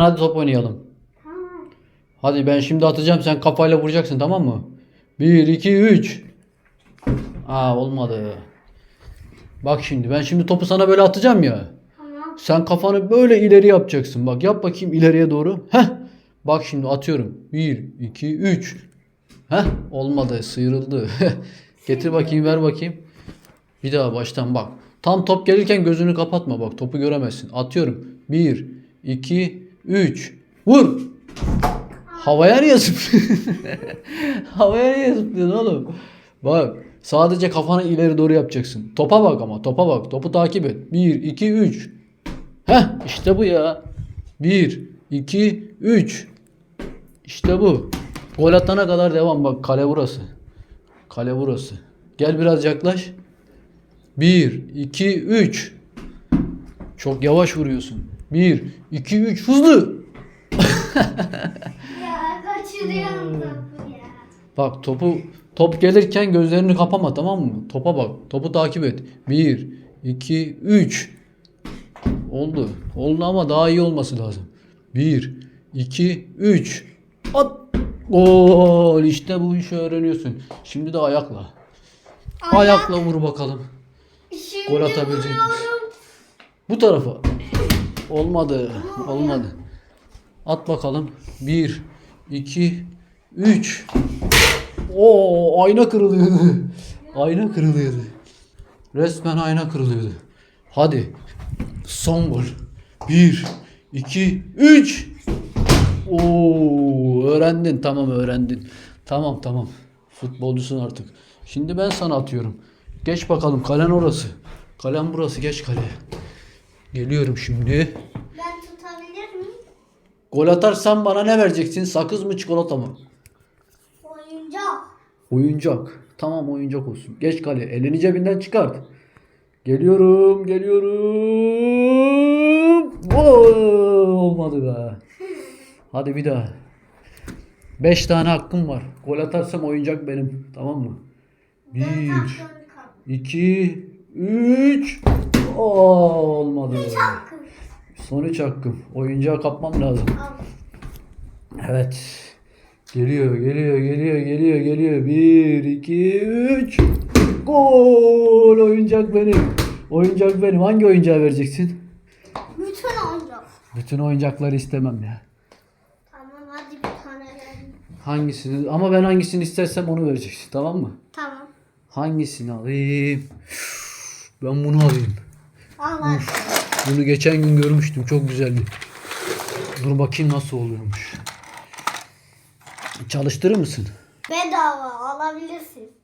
Hadi top oynayalım. Tamam. Hadi ben şimdi atacağım sen kafayla vuracaksın tamam mı? 1 2 3. Aa olmadı. Bak şimdi ben şimdi topu sana böyle atacağım ya. Tamam. Sen kafanı böyle ileri yapacaksın. Bak yap bakayım ileriye doğru. Heh. Bak şimdi atıyorum. 1 2 3. Heh olmadı sıyrıldı. Getir bakayım ver bakayım. Bir daha baştan bak. Tam top gelirken gözünü kapatma bak topu göremezsin. Atıyorum. 1 2 3. Vur. Havaya niye zıplıyorsun? Havaya niye zıplıyorsun oğlum? Bak sadece kafanı ileri doğru yapacaksın. Topa bak ama topa bak. Topu takip et. 1, 2, 3. Heh işte bu ya. 1, 2, 3. İşte bu. Gol atana kadar devam bak kale burası. Kale burası. Gel biraz yaklaş. 1, 2, 3. Çok yavaş vuruyorsun. 1, 2, 3 hızlı. Ya kaçırıyorum topu ya. Bak topu top gelirken gözlerini kapama tamam mı? Topa bak. Topu takip et. 1 2 3 Oldu. Oldu ama daha iyi olması lazım. 1 2 3 At. Gol. İşte bu işi öğreniyorsun. Şimdi de ayakla. Ayakla vur bakalım. Şimdi Gol atabilecek misin? Bu tarafa. Olmadı. Olmadı. At bakalım. 1 2 3 Oo ayna kırılıyordu. ayna kırılıyordu. Resmen ayna kırılıyordu. Hadi. Son gol. 1 2 3 Oo öğrendin tamam öğrendin. Tamam tamam. Futbolcusun artık. Şimdi ben sana atıyorum. Geç bakalım kalen orası. Kalen burası geç kaleye. Geliyorum şimdi. Ben tutabilir miyim? Gol atarsan bana ne vereceksin? Sakız mı çikolata mı? Oyuncak. Oyuncak. Tamam oyuncak olsun. Geç kale. Elini cebinden çıkart. Geliyorum. Geliyorum. Oo, olmadı be. Hadi bir daha. 5 tane hakkım var. Gol atarsam oyuncak benim. Tamam mı? 1 Hakkını kap. 2 3 Oo, olmadı. Hakkı. Son 3 hakkım. Oyuncağı kapmam lazım. Evet. Geliyor, geliyor, geliyor, geliyor, geliyor. Bir, iki, üç. Gol! Oyuncak benim. Oyuncak benim. Hangi oyuncağı vereceksin? Bütün oyuncak. Bütün oyuncakları istemem ya. Tamam hadi bir tane verin. Hangisini? Ama ben hangisini istersem onu vereceksin. Tamam mı? Tamam. Hangisini alayım? Ben bunu alayım. Hadi. Bunu geçen gün görmüştüm. Çok güzeldi. Dur bakayım nasıl oluyormuş. Çalıştırır mısın? Bedava alabilirsin.